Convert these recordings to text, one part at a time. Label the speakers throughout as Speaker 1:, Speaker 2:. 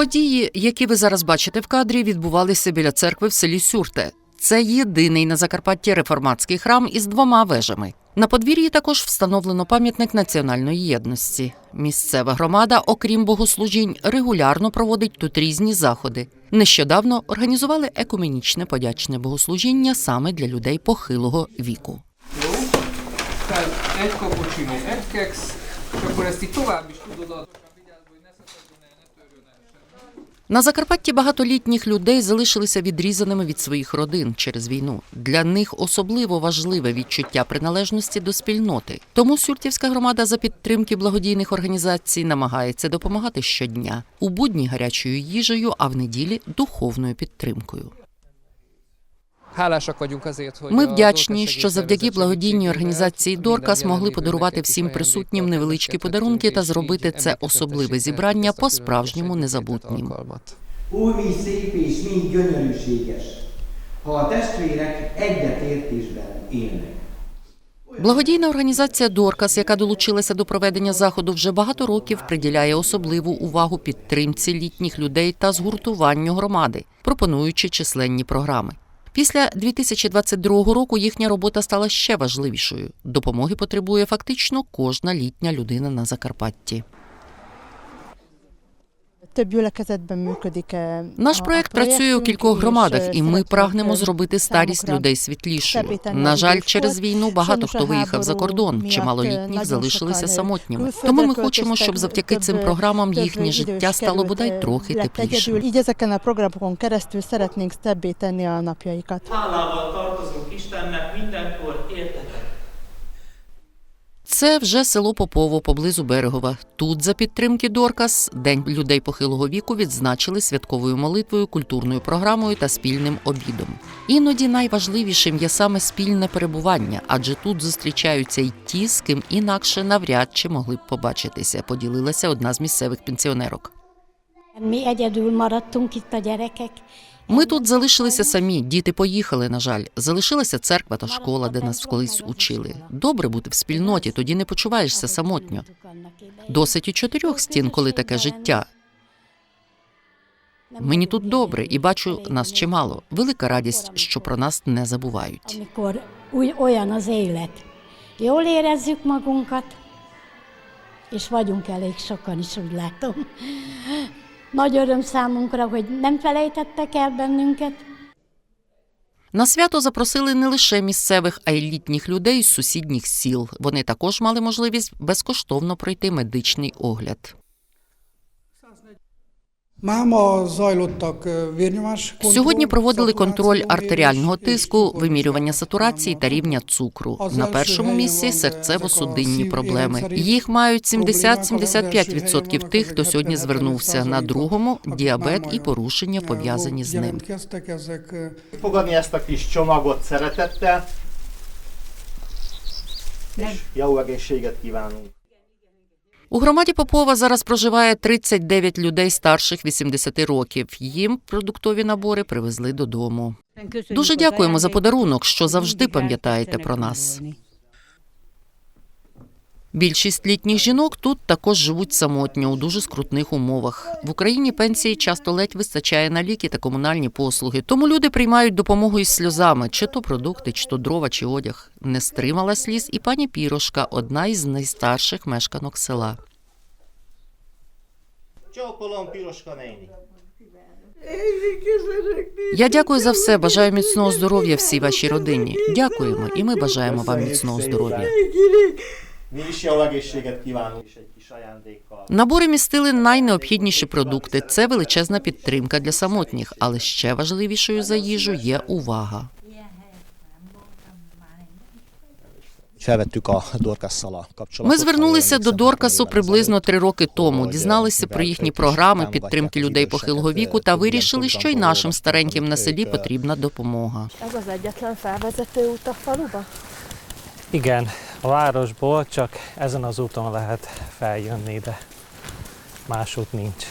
Speaker 1: Події, які ви зараз бачите в кадрі, відбувалися біля церкви в селі Сюрте. Це єдиний на Закарпатті реформатський храм із двома вежами. На подвір'ї також встановлено пам'ятник національної єдності. Місцева громада, окрім богослужінь, регулярно проводить тут різні заходи. Нещодавно організували екуменічне подячне богослужіння саме для людей похилого віку.
Speaker 2: Egy keksz, és akkor ezt így tovább is tudod adni. Vigyázz, hogy ne szakadjon el, ne törjön el semmi.
Speaker 1: На Закарпатті багатолітніх людей залишилися відрізаними від своїх родин через війну. Для них особливо важливе відчуття приналежності до спільноти. Тому Сюртівська громада за підтримки благодійних організацій намагається допомагати щодня у будні гарячою їжею, а в неділі духовною підтримкою.
Speaker 2: Hálásak vagyunk azért, hogy
Speaker 1: Ми вдячні, що завдяки благодійній організації Доркас могли подарувати всім присутнім невеличкі подарунки та зробити це особливе зібрання по-справжньому
Speaker 2: különleges
Speaker 1: незабутнім. Благодійна організація Доркас, яка долучилася до проведення заходу, вже багато років приділяє особливу увагу підтримці літніх людей та згуртуванню громади, пропонуючи численні програми. Після 2022 року їхня робота стала ще важливішою. Допомоги потребує фактично кожна літня людина на Закарпатті. Наш
Speaker 3: a- a
Speaker 1: проект працює у кількох громадах, і ми прагнемо
Speaker 3: eh,
Speaker 1: зробити старість людей світлішою. На жаль, через війну багато хто виїхав за кордон. Чимало
Speaker 3: е,
Speaker 1: літніх залишилися самотніми. Тому ми хочемо, щоб завдяки цим програмам їхнє життя стало бодай трохи теплішим.
Speaker 3: egyedül. Így ezeken a programokon
Speaker 1: Це вже село Попово поблизу Берегова. Тут, за підтримки Доркас, День людей похилого віку відзначили святковою молитвою, культурною програмою та спільним обідом. Іноді найважливішим є саме спільне перебування, адже тут зустрічаються й ті, з ким інакше навряд чи могли б побачитися. Поділилася одна з місцевих пенсіонерок.
Speaker 4: Mi
Speaker 1: Ми тут залишилися самі, діти поїхали, на жаль. Залишилася церква та школа, де нас колись учили. Добре бути в спільноті, тоді не почуваєшся самотньо. Досить і чотирьох стін, коли таке життя. Мені тут добре і бачу нас чимало. Велика радість, що про нас не забувають.
Speaker 4: Jól érezzük. Nagy öröm számunkra, hogy nem felejtettek el bennünket.
Speaker 1: На свято запросили не лише місцевих, а й літніх людей з сусідніх сіл. Вони також мали можливість безкоштовно пройти медичний огляд.
Speaker 5: Máma zajlottak ö, vérnyomás
Speaker 1: Сьогодні проводили контроль артеріального тиску, вимірювання сатурації та рівня цукру. На першому місці серцево-судинні проблеми. Їх мають 70-75% тих, хто сьогодні звернувся. На другому діабет і порушення пов'язані з ним.
Speaker 6: Fogadni ezt a kis csomagot szeretettel, és jó egészséget kívánunk!
Speaker 1: У громаді Попова зараз проживає 39 людей старших 80 років. Їм продуктові набори привезли додому. Дуже дякуємо за подарунок, що завжди пам'ятаєте про нас. Більшість літніх жінок тут також живуть самотньо у дуже скрутних умовах. В Україні пенсії часто ледь вистачає на ліки та комунальні послуги. Тому люди приймають допомогу із сльозами, чи то продукти, чи то дрова, чи одяг. Не стримала сліз і пані Пірошка, одна із найстарших мешканок села.
Speaker 6: Csókolom, Piroska néni!
Speaker 1: Я дякую за все. Бажаю міцного здоров'я всій вашій родині. Дякуємо, і ми бажаємо вам міцного здоров'я.
Speaker 6: Mi is jó egészséget kívánunk, és egy kis ajándékkal.
Speaker 1: Набори містили найнеобхідніші продукти. Це величезна підтримка для самотніх, але ще важливішою за їжу є увага.
Speaker 7: Felvettük a Dorkasszal a kapcsolatot.
Speaker 1: Ми звернулися до Доркасу приблизно три роки тому. Дізналися про їхні програми підтримки людей похилого віку та вирішили, що й нашим стареньким на селі потрібна допомога.
Speaker 8: Ez az egyetlen felvezető út a faluba?
Speaker 9: Igen, a városból csak ezen az úton lehet feljönni ide. Más út nincs.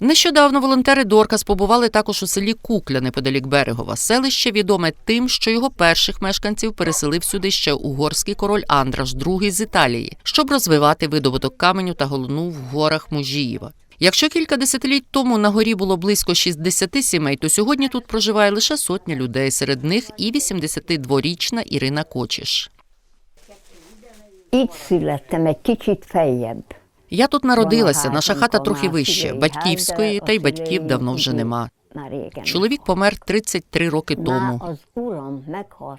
Speaker 1: Нещодавно волонтери Доркас побували також у селі Кукля неподалік Берегова. Селище відоме тим, що його перших мешканців переселив сюди ще угорський король Андраш II з Італії, щоб розвивати видобуток каменю та голуну в горах Мужіїва. Якщо кілька десятиліть тому на горі було близько 60 sімей, то sőgодні тут проживає лише сотня людей. Серед них і 82-річна Ірина Кочіш. Я тут народилася, наша хата трохи вище. Батьківської та й батьків давно вже нема. Чоловік помер 33 роки тому.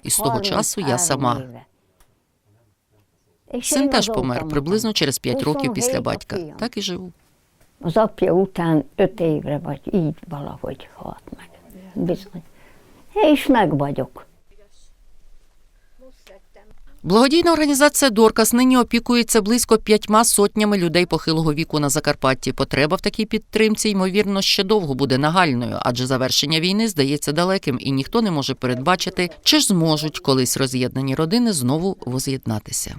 Speaker 1: І з того часу я сама. Син теж помер приблизно через 5 років після батька. Так і живу.
Speaker 10: Az apja után öt évre, vagy így valahogy halt meg. Bizony. És meg vagyok.
Speaker 1: Благодійна організація Доркас нині опікується близько п'ятьма сотнями людей похилого віку на Закарпатті. Потреба в такій підтримці, ймовірно, ще довго буде нагальною, адже завершення війни здається далеким, і ніхто не може передбачити, чи ж зможуть колись роз'єднані родини знову воз'єднатися.